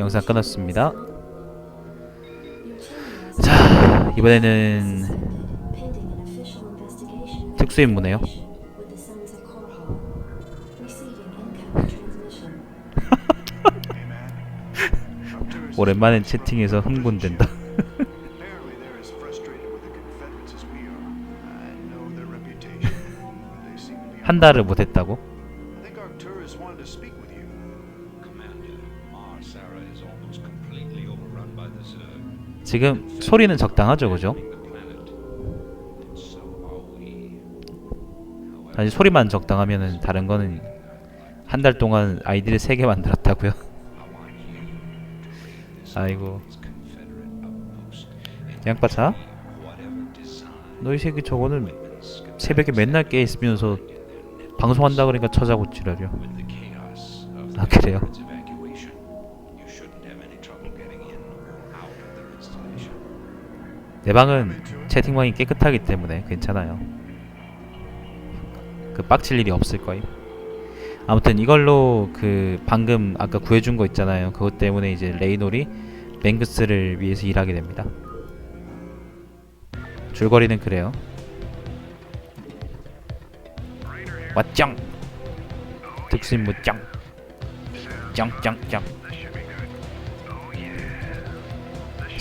영상 끊었습니다. 자, 이번에는 pending an official investigation 특수 임무네요. with the Sons of Korhal. Receiving incoming transmission. 오랜만에 채팅에서 흥분된다. 한 달을 못했다고? 지금 소리는 적당하죠, 그죠? 아니 소리만 적당하면은 다른 거는 한 달 동안 아이디를 세 개 만들었다고요? 아이고 양파차? whatever design 너이 새끼 저거는 새벽에 맨날 깨 있으면서 방송한다 그러니까 처자고 지랄이야. 아 그래요? 내 방은 채팅방이 깨끗하기 때문에 괜찮아요. 그 빡칠 일이 없을 거임. 아무튼 이걸로 그 방금 아까 구해준 거 있잖아요. 그것 때문에 이제 레이놀이 맹그스를 위해서 일하게 됩니다. 줄거리는 그래요. 왓짱 특수임무 짱 짱짱짱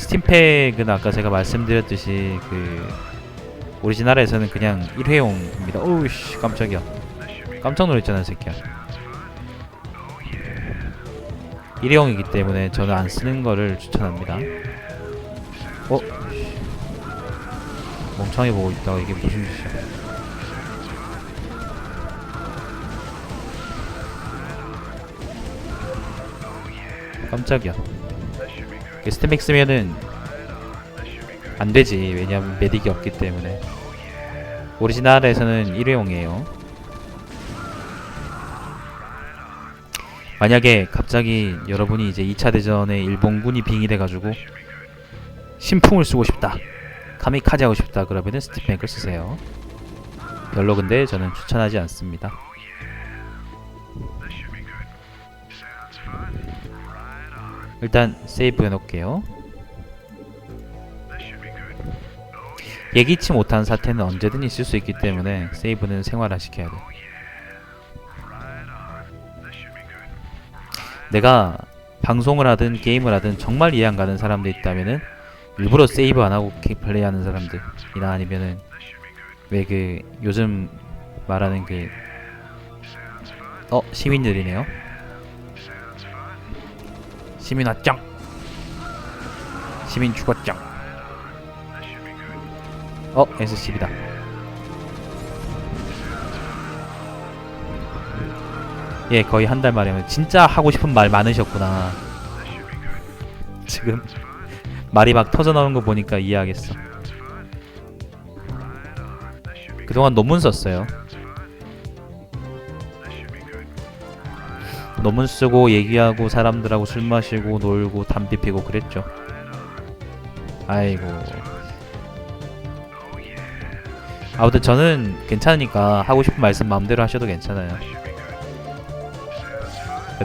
스팀팩은 아까 제가 말씀드렸듯이 그 오리지널에서는 그냥 1회용입니다. 오우씨 깜짝이야. 깜짝 놀랐잖아 새끼야. 1회용이기 때문에 저는 안 쓰는 거를 추천합니다. 어? 멍청이 보고 있다가 이게 무슨 짓이야? 깜짝이야. 그 스팀팩 쓰면은 안 되지. 왜냐면 메딕이 없기 때문에. 오리지널에서는 1회용이에요. 만약에 갑자기 여러분이 이제 2차 대전에 일본군이 빙의돼 가지고 신풍을 쓰고 싶다. 카미카제 하고 싶다. 그러면은 스팀팩을 쓰세요. 별로 근데 저는 추천하지 않습니다. 일단 세이브 해놓을게요. 예기치 못한 사태는 언제든 있을 수 있기 때문에 세이브는 생활화시켜야 돼. 내가 방송을 하든 게임을 하든 정말 이해 안 가는 사람들 있다면은 일부러 세이브 안 하고 게- 플레이하는 사람들이나 아니면은 왜 그 요즘 말하는 그 어 시민들이네요. 시민 왔짱. 시민 죽었짱. 어 SCB다. 예 거의 한 달 만에 진짜 하고 싶은 말 많으셨구나. 지금 말이 막 터져 나오는 거 보니까 이해하겠어. 그동안 논문 썼어요. 논문 쓰고 얘기하고 사람들하고 술 마시고 놀고 담배 피고 그랬죠. 아이고. 아무튼 저는 괜찮으니까 하고 싶은 말씀 마음대로 하셔도 괜찮아요.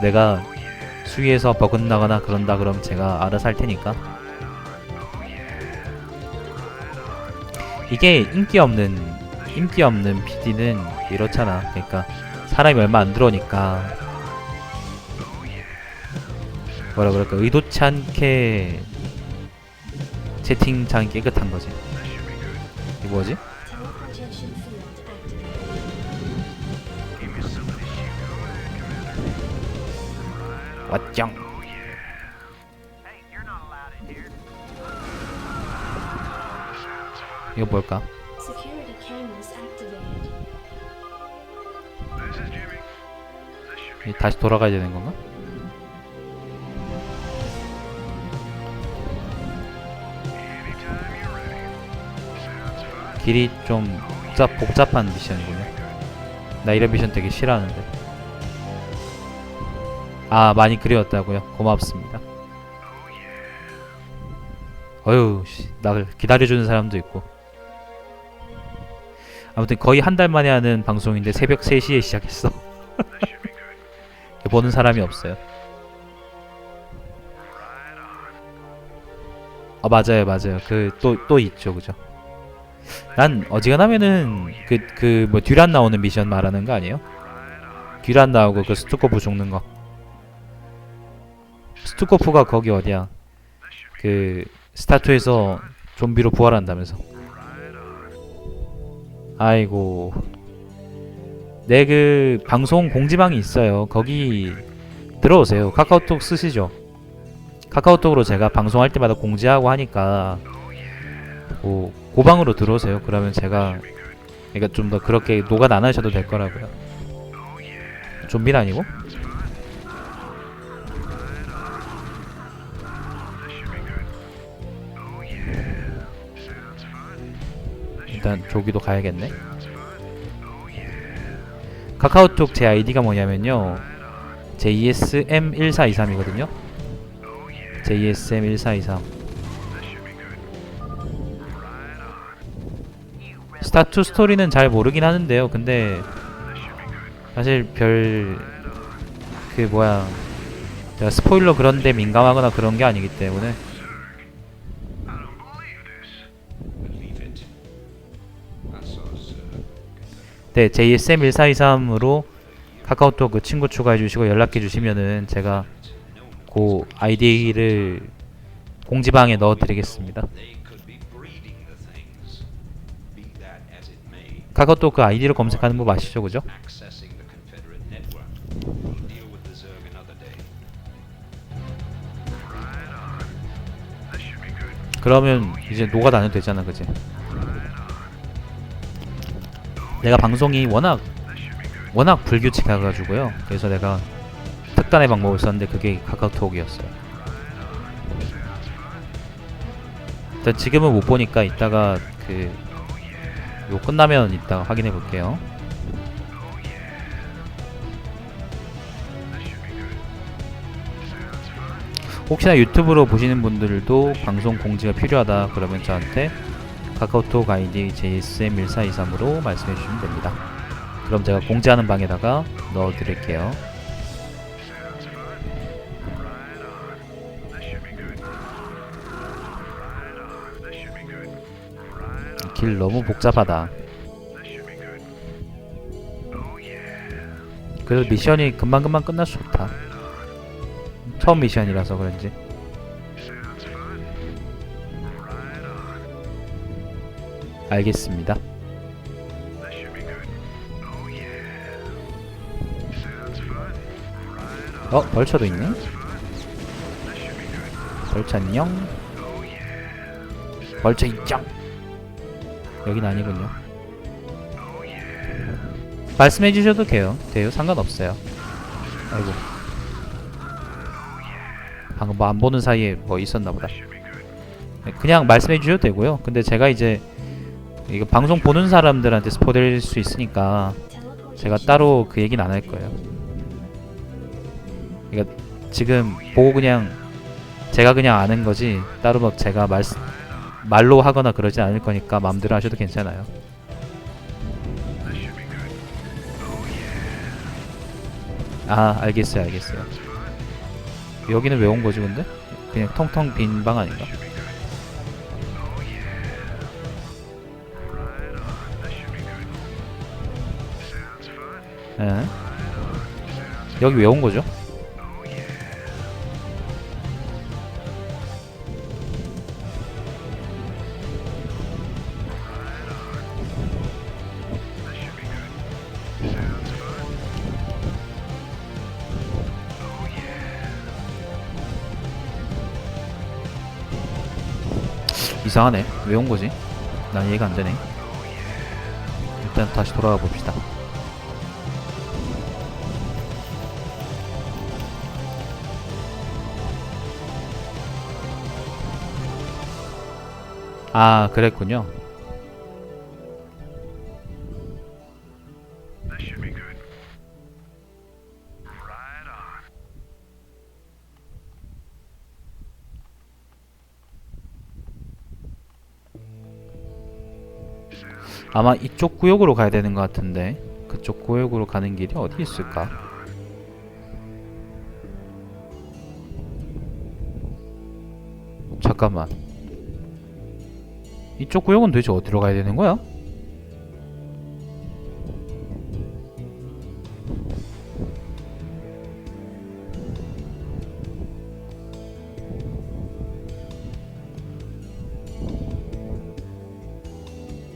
내가 수위에서 버긋나거나 그런다 그러면 제가 알아서 할 테니까. 이게 인기 없는 인기 없는 PD는 이렇잖아. 그러니까 사람이 얼마 안 들어오니까 뭐라 그럴까 의도치 않게 채팅창이 깨끗한 거지. 이 뭐지? 왓짱. 이거 뭘까? 다시 돌아가야 되는 건가? 길이 좀 복잡, 복잡한 미션이군요. 나 이런 미션 되게 싫어하는데. 아, 많이 그리웠다고요? 고맙습니다. 어휴, 씨, 나를 기다려주는 사람도 있고. 아무튼 거의 한 달 만에 하는 방송인데 새벽 3시에 시작했어. 보는 사람이 없어요. 아 맞아요 맞아요 그 또또 있죠 그죠 난 어지간하면은 그 그 뭐 듀란 나오는 미션 말하는 거 아니에요? 듀란 나오고 그 스투코프 죽는 거. 스투코프가 거기 어디야? 그 스타투에서 좀비로 부활한다면서. 아이고. 내 그 방송 공지방이 있어요. 거기 들어오세요. 카카오톡 쓰시죠. 카카오톡으로 제가 방송할 때마다 공지하고 하니까 고, 고방으로 들어오세요. 그러면 제가 그러니까 좀 더 그렇게 노가 안 하셔도 될 거라고요. 좀비는 아니고? 일단 조기도 가야겠네. 카카오톡 제 아이디가 뭐냐면요. JSM1423이거든요. JSM1423 스타투 스토리는 잘 모르긴 하는데요. 근데 사실 별 그 뭐야 제가 스포일러 그런데 민감하거나 그런 게 아니기 때문에. 네 JSM1423으로 카카오톡 그 친구 추가해 주시고 연락해 주시면은 제가 그 아이디를 공지방에 넣어 드리겠습니다 카카오톡 그 아이디를 검색하는 법 아시죠 그죠? 그러면 이제 노가 나는 되잖아, 그지? 내가 방송이 워낙 워낙 불규칙해가지고요. 그래서 내가 특단의 방법을 썼는데 그게 카카오톡이었어요. 일단 지금은 못 보니까 이따가 그 요 끝나면 이따가 확인해 볼게요. 혹시나 유튜브로 보시는 분들도 방송 공지가 필요하다 그러면 저한테 카카오톡 아이디 JSM1423으로 말씀해 주시면 됩니다. 그럼 제가 공지하는 방에다가 넣어 드릴게요. 길 너무 복잡하다. 그래도 미션이 금방금방 끝나서 좋다. 처음 미션이라서 그런지. 알겠습니다. 어, 벌처도 있네. 벌처 안녕. 벌처 입장. 여긴 아니군요. 말씀해 주셔도 돼요. 돼요. 상관없어요. 아이고. 방금 뭐 안 보는 사이에 뭐 있었나 보다. 네, 그냥 말씀해 주셔도 되고요. 근데 제가 이제 이거 방송 보는 사람들한테 스포될 수 있으니까 제가 따로 그 얘기는 안 할 거예요. 그러니까 지금 보고 그냥 제가 그냥 아는 거지 따로 막 제가 말 말로 하거나 그러지 않을 거니까 마음대로 하셔도 괜찮아요. 아 알겠어요 알겠어요. 여기는 왜 온 거지 근데? 그냥 텅텅 빈 방 아닌가? 예. 여기 왜 온 거죠? 이상하네. 왜 온 거지? 난 이해가 안 되네. 일단 다시 돌아가 봅시다. 아, 그랬군요. 아마 이쪽 구역으로 가야 되는 것 같은데 그쪽 구역으로 가는 길이 어디 있을까? 잠깐만 이쪽 구역은 도대체 어디로 가야 되는 거야?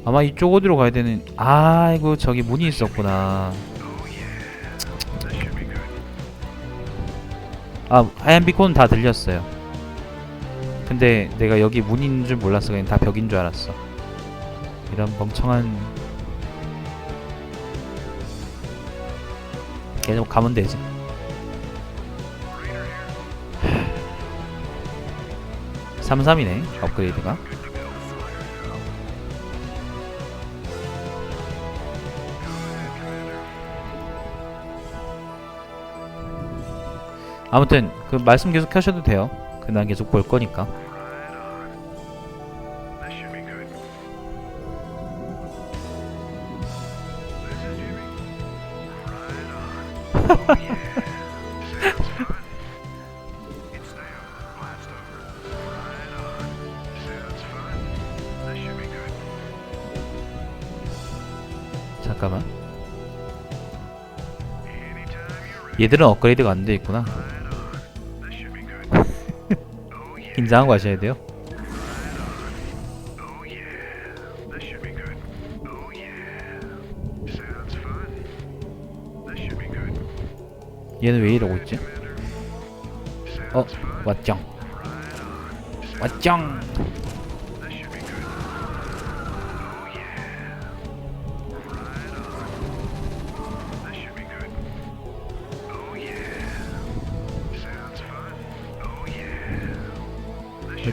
아마 이쪽 어디로 가야 되는 아이고 저기 문이 있었구나. 아 하얀 비콘은 다 들렸어요. 근데 내가 여기 있는 줄 몰랐어 그냥 다 벽인 줄 알았어. 이런 멍청한. 계속 가면 되지. 삼삼이네 업그레이드가 아무튼 그 말씀 계속 하셔도 돼요 그난 계속 볼 거니까. 잠깐만. 얘들은 업그레이드가 안 돼 있구나 긴장한 거 아셔야 돼요 Oh. Oh. 얘는 왜 이러고 있지? 어 왔쩡 왔쩡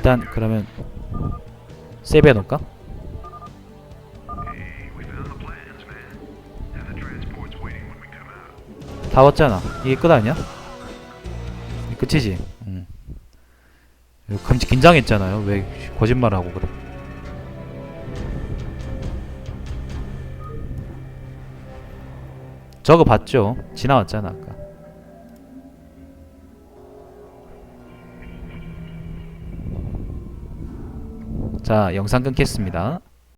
일단 그러면 세이브 해놓을까? 다 왔잖아 이게 끝 아니야? 끝이지 응. 이거 감지 긴장했잖아요 왜 거짓말하고 그래 저거 봤죠? 지나왔잖아 아까 자 영상 끊겠습니다